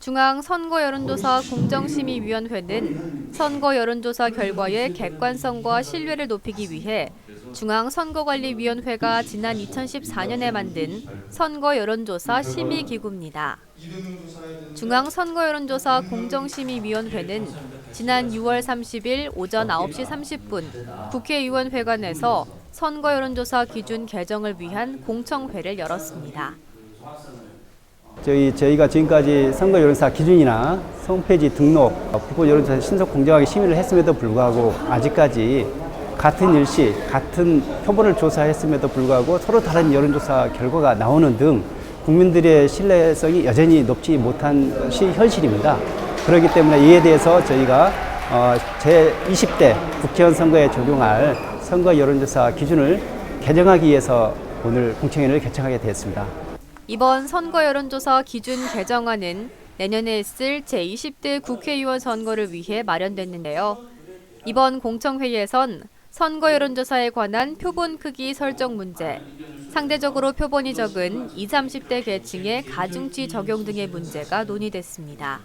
중앙 선거 여론조사 공정심의위원회는 선거 여론조사 결과의 객관성과 신뢰를 높이기 위해 중앙선거관리위원회가 지난 2014년에 만든 선거 여론조사 심의기구입니다. 중앙선거여론조사 공정심의위원회는 지난 6월 30일 오전 9시 30분 국회의원회관에서 선거 여론조사 기준 개정을 위한 공청회를 열었습니다. 저희 저희가 지금까지 선거 여론사 기준이나 홈페이지 등록, 후보 여론조사 신속 공정하게 심의를 했음에도 불구하고 아직까지 같은 일시 같은 표본을 조사했음에도 불구하고 서로 다른 여론조사 결과가 나오는 등 국민들의 신뢰성이 여전히 높지 못한 것이 현실입니다. 그렇기 때문에 이에 대해서 저희가 어, 제 20대 국회의원 선거에 적용할 선거 여론조사 기준을 개정하기 위해서 오늘 공청회를 개최하게 되었습니다. 이번 선거 여론조사 기준 개정안은 내년에 있을 제20대 국회의원 선거를 위해 마련됐는데요. 이번 공청회에선 선거 여론조사에 관한 표본 크기 설정 문제, 상대적으로 표본이 적은 20, 30대 계층의 가중치 적용 등의 문제가 논의됐습니다.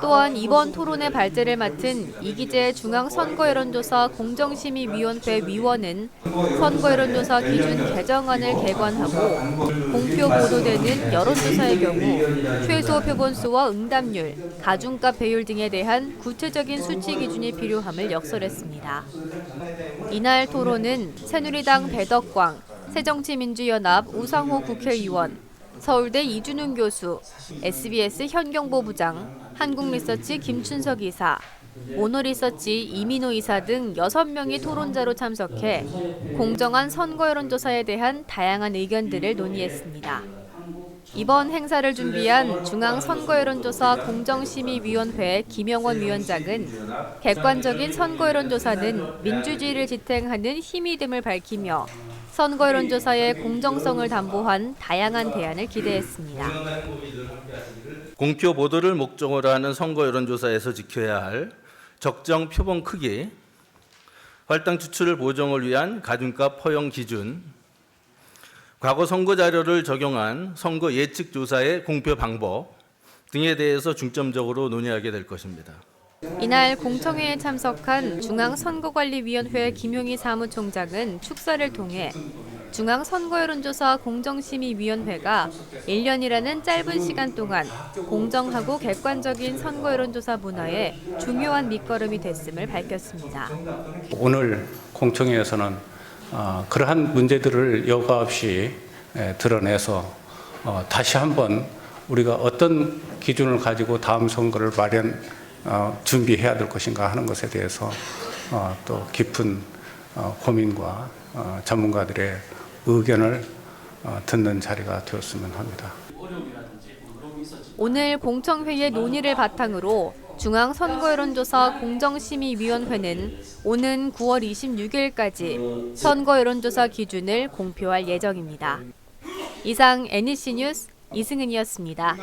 또한 이번 토론의 발제를 맡은 이기재 중앙선거여론조사 공정심의위원회 위원은 선거여론조사 기준 개정안을 개관하고 공표 보도되는 여론조사의 경우 최소 표본수와 응답률, 가중값 배율 등에 대한 구체적인 수치 기준이 필요함을 역설했습니다. 이날 토론은 새누리당 배덕광, 새정치민주연합 우상호 국회의원, 서울대 이준웅 교수, SBS 현경보 부장, 한국리서치 김춘석 이사, 모노리서치 이민호 이사 등 6명이 토론자로 참석해 공정한 선거 여론조사에 대한 다양한 의견들을 논의했습니다. 이번 행사를 준비한 중앙선거여론조사 공정심의위원회 김영원 위원장은 객관적인 선거여론조사는 민주주의를 지탱하는 힘이 됨을 밝히며 선거 여론조사의 공정성을 담보한 다양한 대안을 기대했습니다. 공표 보도를 목적으로 하는 선거 여론조사에서 지켜야 할 적정 표본 크기, 할당 추출을 보정을 위한 가중값 허용 기준, 과거 선거 자료를 적용한 선거 예측 조사의 공표 방법 등에 대해서 중점적으로 논의하게 될 것입니다. 이날 공청회에 참석한 중앙선거관리위원회 김용희 사무총장은 축사를 통해 중앙선거여론조사 공정심의위원회가 1년이라는 짧은 시간 동안 공정하고 객관적인 선거여론조사 문화에 중요한 밑거름이 됐음을 밝혔습니다. 오늘 공청회에서는 어, 그러한 문제들을 여과 없이 에, 드러내서 어, 다시 한번 우리가 어떤 기준을 가지고 다음 선거를 마련 어, 준비해야 될 것인가 하는 것에 대해서 어, 또 깊은 어, 고민과 어, 전문가들의 의견을 어, 듣는 자리가 되었으면 합니다. 오늘 공청회의 논의를 바탕으로 중앙선거여론조사 공정심의위원회는 오는 9월 26일까지 선거여론조사 기준을 공표할 예정입니다. 이상 NEC 뉴스 이승은이었습니다.